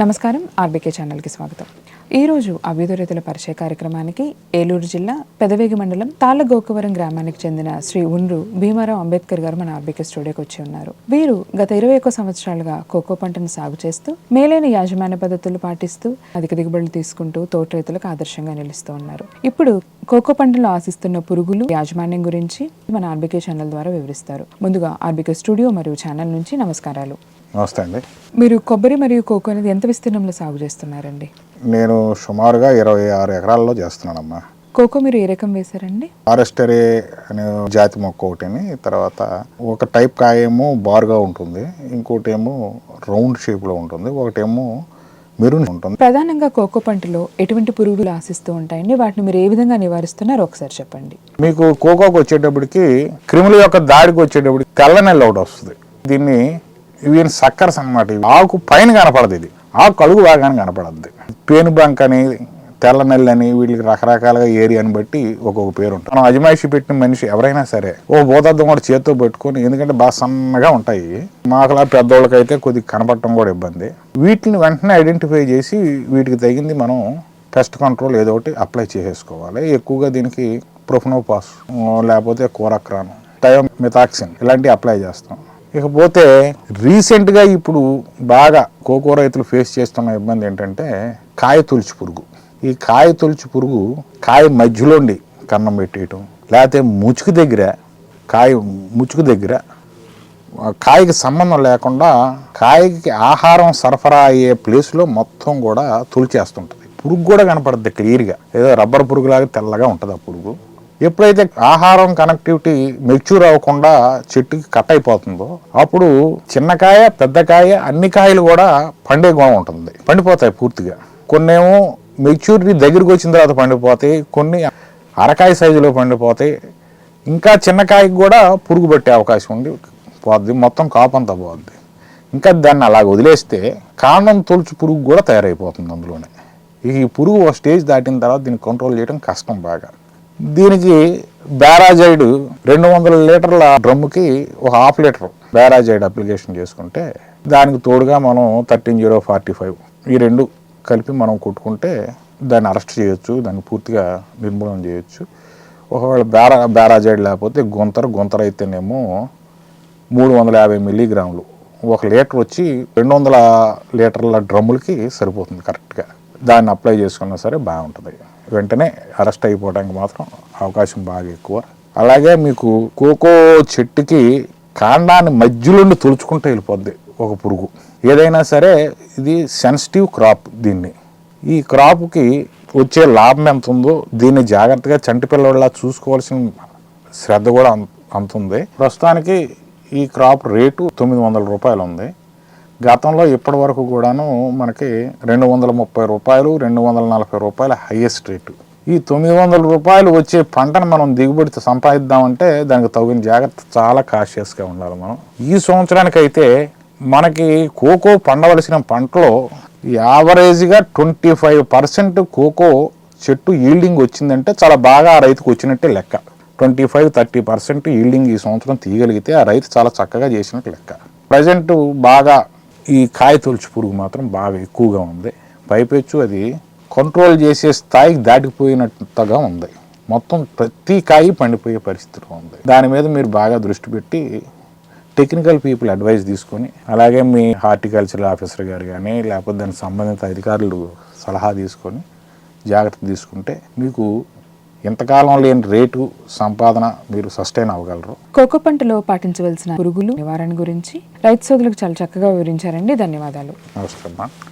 నమస్కారం ఆర్బీకే ఛానల్కి స్వాగతం. ఈరోజు అభ్యుదరితుల పరిచయ కార్యక్రమానికి ఏలూరు జిల్లా పెదవేగి మండలం తాళ్ళగోకవరం గ్రామానికి చెందిన శ్రీ ఉండ్రు భీమారావు అంబేద్కర్ గారు మన ఆర్బీకే స్టూడియోకి వచ్చి ఉన్నారు. వీరు గత ఇరవై ఒక్క సంవత్సరాలుగా కోకో పంటను సాగు చేస్తూ మేలైన యాజమాన్య పద్ధతులు పాటిస్తూ అధిక దిగుబడులు తీసుకుంటూ తోట రైతులకు ఆదర్శంగా నిలుస్తూ ఉన్నారు. ఇప్పుడు కోకో పంటలో ఆశిస్తున్న పురుగులు యాజమాన్యం గురించి మన ఆర్బీకే ఛానల్ ద్వారా వివరిస్తారు. ముందుగా ఆర్బీకే స్టూడియో మరియు ఛానల్ నుంచి నమస్కారాలు. నమస్తే అండి. మీరు కొబ్బరి మరియు కోకో అనేది ఎంత విస్తీర్ణంలో సాగు చేస్తున్నారండి? నేను సుమారుగా ఇరవై ఆరు ఎకరాల్లో చేస్తున్నానమ్మా. కోకో మీరు ఏ రకం వేశారండి? ఫారెస్టరీ అనే జాతి మొక్క ఒకటిని తర్వాత ఒక టైప్ కాయేమో బారుగా ఉంటుంది ఇంకోటి ఏమో రౌండ్ షేప్లో ఉంటుంది ఒకటేమో మెరూన్ ఉంటుంది. ప్రధానంగా కోకో పంటలో ఎటువంటి పురుగులు ఆశిస్తూ ఉంటాయండి? వాటిని మీరు ఏ విధంగా నివారిస్తున్నారో ఒకసారి చెప్పండి. మీకు కోకోకి వచ్చేటప్పటికి క్రిముల యొక్క దాడికి వచ్చేటప్పటికి తెల్ల నెల ఒకటి వస్తుంది. దీన్ని ఇవి సక్కర్స్ అనమాట ఆకు పైన కనపడదు ఇది. ఆకు కలుగు భాగాన్ని కనపడద్ది. పేను బంక్ అని తెల్ల నెల్లి అని వీటికి రకరకాలుగా ఏరియాని బట్టి ఒక్కొక్క పేరు ఉంటుంది. మనం అజమాయిషి పెట్టిన మనిషి ఎవరైనా సరే ఓ భూతద్దం కూడా చేత్తో పెట్టుకొని ఎందుకంటే బాగా సన్నగా ఉంటాయి. మాకులా పెద్దోళ్ళకైతే కొద్దిగా కనపడటం కూడా ఇబ్బంది. వీటిని వెంటనే ఐడెంటిఫై చేసి వీటికి తగింది మనం పెస్ట్ కంట్రోల్ ఏదో ఒకటి అప్లై చేసేసుకోవాలి. ఎక్కువగా దీనికి ప్రొఫనోపాస్ లేకపోతే కోరక్రాన్ టయోమిథాక్సిన్ ఇలాంటివి అప్లై చేస్తాం. ఇకపోతే రీసెంట్గా ఇప్పుడు బాగా కోకో రైతులు ఫేస్ చేస్తున్న ఇబ్బంది ఏంటంటే కాయ తొలిచి పురుగు. ఈ కాయ తొలిచి పురుగు కాయ మధ్యలోండి కన్నం పెట్టేయటం లేకపోతే ముచుకు దగ్గర కాయ ముచుకు దగ్గర కాయకి సంబంధం లేకుండా కాయకి ఆహారం సరఫరా అయ్యే ప్లేస్లో మొత్తం కూడా తొలిచేస్తుంటుంది. పురుగు కూడా కనపడుద్ది క్లియర్గా. ఏదో రబ్బర్ పురుగులాగా తెల్లగా ఉంటుంది ఆ పురుగు. ఎప్పుడైతే ఆహారం కనెక్టివిటీ మెచ్యూర్ అవ్వకుండా చెట్టుకి కట్ అయిపోతుందో అప్పుడు చిన్న కాయ అన్ని కాయలు కూడా పండే గుణం ఉంటుంది. పండిపోతాయి పూర్తిగా. కొన్నేమో మెచ్యూరిటీ దగ్గరికి వచ్చిన తర్వాత పండిపోతాయి కొన్ని అరకాయ సైజులో పండిపోతాయి. ఇంకా చిన్న కాయకి కూడా పురుగు పట్టే అవకాశం ఉంది పోద్ది మొత్తం కాపంతా పోద్ది. ఇంకా దాన్ని అలాగ వదిలేస్తే కాండం తొలుచు పురుగు కూడా తయారైపోతుంది అందులోనే. ఈ పురుగు ఒక స్టేజ్ దాటిన తర్వాత దీన్ని కంట్రోల్ చేయడం కష్టం బాగా. దీనికి బ్యారాజైడ్ రెండు వందల లీటర్ల డ్రమ్ముకి ఒక హాఫ్ లీటర్ బ్యారాజైడ్ అప్లికేషన్ చేసుకుంటే దానికి తోడుగా మనం థర్టీన్ జీరో ఫార్టీ ఫైవ్ ఈ రెండు కలిపి మనం కొట్టుకుంటే దాన్ని అరెస్ట్ చేయొచ్చు దాన్ని పూర్తిగా నిర్మూలన చేయొచ్చు. ఒకవేళ బ్యారా బ్యారాజైడ్ లేకపోతే గుంతర గుంతర అయితేనేమో మూడు వందల యాభై మిల్లీగ్రాములు. ఒక లీటర్ వచ్చి రెండు వందల లీటర్ల డ్రమ్ములకి సరిపోతుంది కరెక్ట్గా. దాన్ని అప్లై చేసుకున్నా సరే బాగుంటుంది. వెంటనే అరెస్ట్ అయిపోవడానికి మాత్రం అవకాశం బాగా ఎక్కువ. అలాగే మీకు కోకో చెట్టుకి కాండాన్ని మధ్యలోండి తుడుచుకుంటూ వెళ్ళిపోద్ది ఒక పురుగు. ఏదైనా సరే ఇది సెన్సిటివ్ క్రాప్ దీన్ని. ఈ క్రాప్కి వచ్చే లాభం ఎంత ఉందో దీన్ని జాగ్రత్తగా చంటి పిల్లవాళ్ళ చూసుకోవాల్సిన శ్రద్ధ కూడా అంత ఉంది ప్రస్తుతానికి ఈ క్రాప్ రేటు తొమ్మిది వందల రూపాయలు ఉంది. గతంలో ఇప్పటి వరకు కూడాను మనకి రెండు వందల ముప్పై రూపాయలు రెండు వందల నలభై రూపాయల హైయెస్ట్ రేటు ఈ తొమ్మిది వందల రూపాయలు వచ్చే పంటను మనం దిగుబడి సంపాదిద్దామంటే దానికి తగిన జాగ్రత్త చాలా కాషియస్గా ఉండాలి మనం. ఈ సంవత్సరానికి అయితే మనకి కోకో పండవలసిన పంటలో యావరేజ్గా ట్వంటీ ఫైవ్ పర్సెంట్ కోకో చెట్టు ఈల్డింగ్ వచ్చిందంటే చాలా బాగా ఆ రైతుకు వచ్చినట్టే లెక్క. Twenty five thirty percent yielding ఈ సంవత్సరం తీయగలిగితే ఆ రైతు చాలా చక్కగా చేసినట్టు లెక్క. ప్రజెంట్ బాగా ఈ కాయ తొలుచు పురుగు మాత్రం బాగా ఎక్కువగా ఉంది. పైపెచ్చు అది కంట్రోల్ చేసే స్థాయికి దాటిపోయినట్టుగా ఉంది. మొత్తం ప్రతి కాయ పండిపోయే పరిస్థితిలో ఉంది. దాని మీద మీరు బాగా దృష్టి పెట్టి టెక్నికల్ పీపుల్ అడ్వైస్ తీసుకొని అలాగే మీ హార్టికల్చర్ ఆఫీసర్ గారు కానీ లేకపోతే దానికి సంబంధిత అధికారులు సలహా తీసుకొని జాగ్రత్త తీసుకుంటే మీకు ఇంతకాలం లేని రేటు సంపాదన మీరు సస్టైన్ అవ్వగలరు. కోకో పంటలో పాటించవలసిన పురుగులు నివారణ గురించి రైతు సోదరులకు చాలా చక్కగా వివరించారండి. ధన్యవాదాలు. నమస్కారం